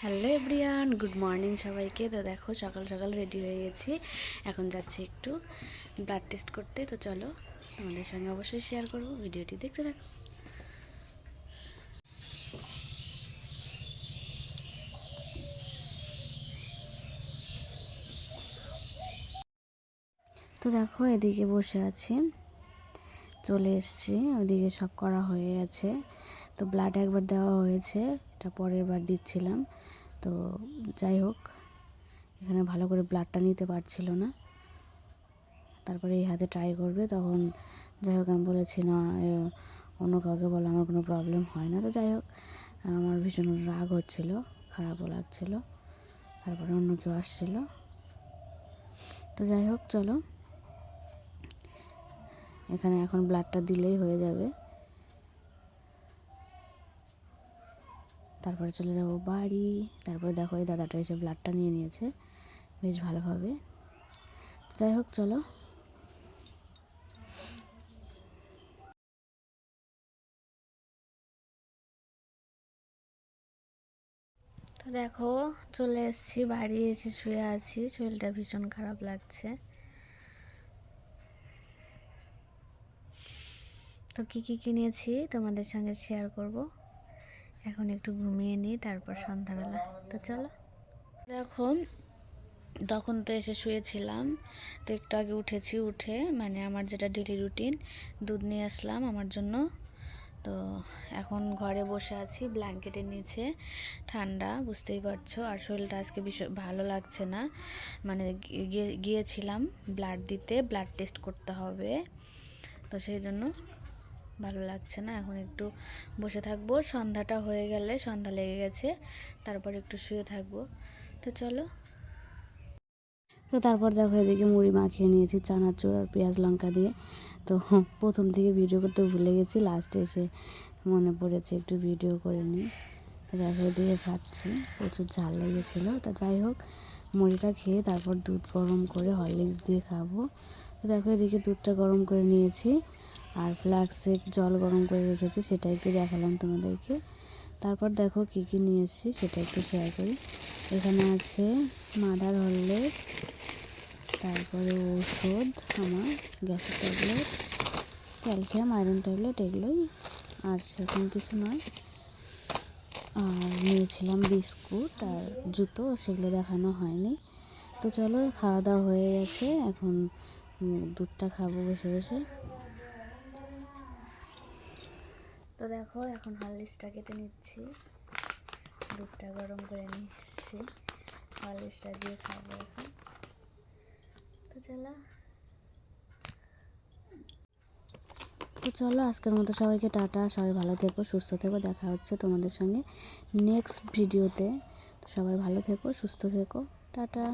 Hello everyone, good morning সবাইকে। তো দেখো, সকাল সকাল রেডি হয়ে গেছি। এখন যাচ্ছি একটু ব্লাড টেস্ট করতে। তো চলো, তোমাদের সঙ্গে অবশ্যই শেয়ার করব। ভিডিওটি দেখতে থাকো। তো দেখো, এদিকে বসে আছি। চলে এসছি ওইদিকে সব করা হয়ে গেছে। তো ব্লাড একবার দেওয়া হয়েছে, এটা পরের বার দিচ্ছিলাম। তো যাই হোক, এখানে ভালো করে ব্লাডটা নিতে পারছিল না। তারপরে এই হাতে ট্রাই করবে, তখন যাই হোক, আমি বলেছি, না অন্য কাউকে বলে, আমার কোনো প্রবলেম হয় না। তো যাই হোক, আমার ভীষণ রাগ হচ্ছিল, খারাপও লাগছিল। তারপরে অন্য কেউ আসছিল। তো যাই হোক, চলো। এখানে এখন ব্লাডটা দিলেই হয়ে যাবে। তারপরে চলে যাব বাড়ি। তারপরে দেখো এই দাদাটা এসে ব্লাডটা নিয়ে নিয়েছে। বেশ ভালোভাবে। যাই হোক, চলো। তো দেখো, চলে এসেছি, বাড়ি এসে শুয়ে আছি। শরীরটা ভীষণ খারাপ লাগছে। তো কী কী কিনেছি তোমাদের সঙ্গে শেয়ার করব? এখন একটু ঘুমিয়ে নিই, তারপর সন্ধ্যাবেলা। তো চলো। এখন তখন তো এসে শুয়েছিলাম। তো একটু আগে উঠেছি, উঠে মানে আমার যেটা ডেলি রুটিন দুধ নিয়ে আসলাম আমার জন্য। তো এখন ঘরে বসে আছি ব্ল্যাঙ্কেটের নিচে। ঠান্ডা, বুঝতেই পারছ। আর শরীরটা আজকে ভীষণ ভালো লাগছে না। মানে গিয়ে- গিয়েছিলাম ব্লাড দিতে ব্লাড টেস্ট করতে হবে। তো সেই জন্য ভালো লাগছে না। এখন একটু বসে থাকব। সন্ধ্যাটা হয়ে গেলে, সন্ধ্যা লেগে গেছে। তারপর একটু শুয়ে থাকব। তো চলো। তো তারপর দেখো এদিকে মুড়ি মাখিয়ে নিয়েছি চানাচুর আর পেঁয়াজ লঙ্কা দিয়ে। তো প্রথম থেকে ভিডিও করতে ভুলে গেছি, লাস্টে এসে মনে পড়েছে একটু ভিডিও করে নিই তো দেখো এদিকে খাচ্ছি, প্রচুর ঝাল লেগেছিলো। তো যাই হোক, মুড়িটা খেয়ে তারপর দুধ গরম করে হরলিক্স দিয়ে খাব। তো দেখো এদিকে দুধটা গরম করে নিয়েছি। আর ফ্লাক্সে জল গরম করে রেখেছি, সেটা একটু দেখালাম তোমাদেরকে। তারপর দেখো কী কী নিয়ে এসেছি, সেটা একটু শেয়ার করি। এখানে আছে মাদার হরলিক্স তারপরে ওষুধ আমার গ্যাসের ট্যাবলেট, ক্যালসিয়াম, আয়রন ট্যাবলেট এগুলোই, আর সেরকম কিছু নয়। আর নিয়েছিলাম বিস্কুট আর জুতো, সেগুলো দেখানো হয়নি। তো চলো, খাওয়া দাওয়া হয়ে গেছে, এখন দুধটা খাব বসে বসে। তো দেখো, এখন হরলিক্সটা কেটে নিচ্ছি। দুধটা গরম করে এসেছি হরলিক্সটা দিয়ে খাব এখন। তো চলো। তো চলো, আজকের মতো সবাইকে টাটা। সবাই ভালো থেকো, সুস্থ থেকো। দেখা হচ্ছে তোমাদের সঙ্গে নেক্সট ভিডিওতে সবাই ভালো থেকো, সুস্থ থেকো। টাটা।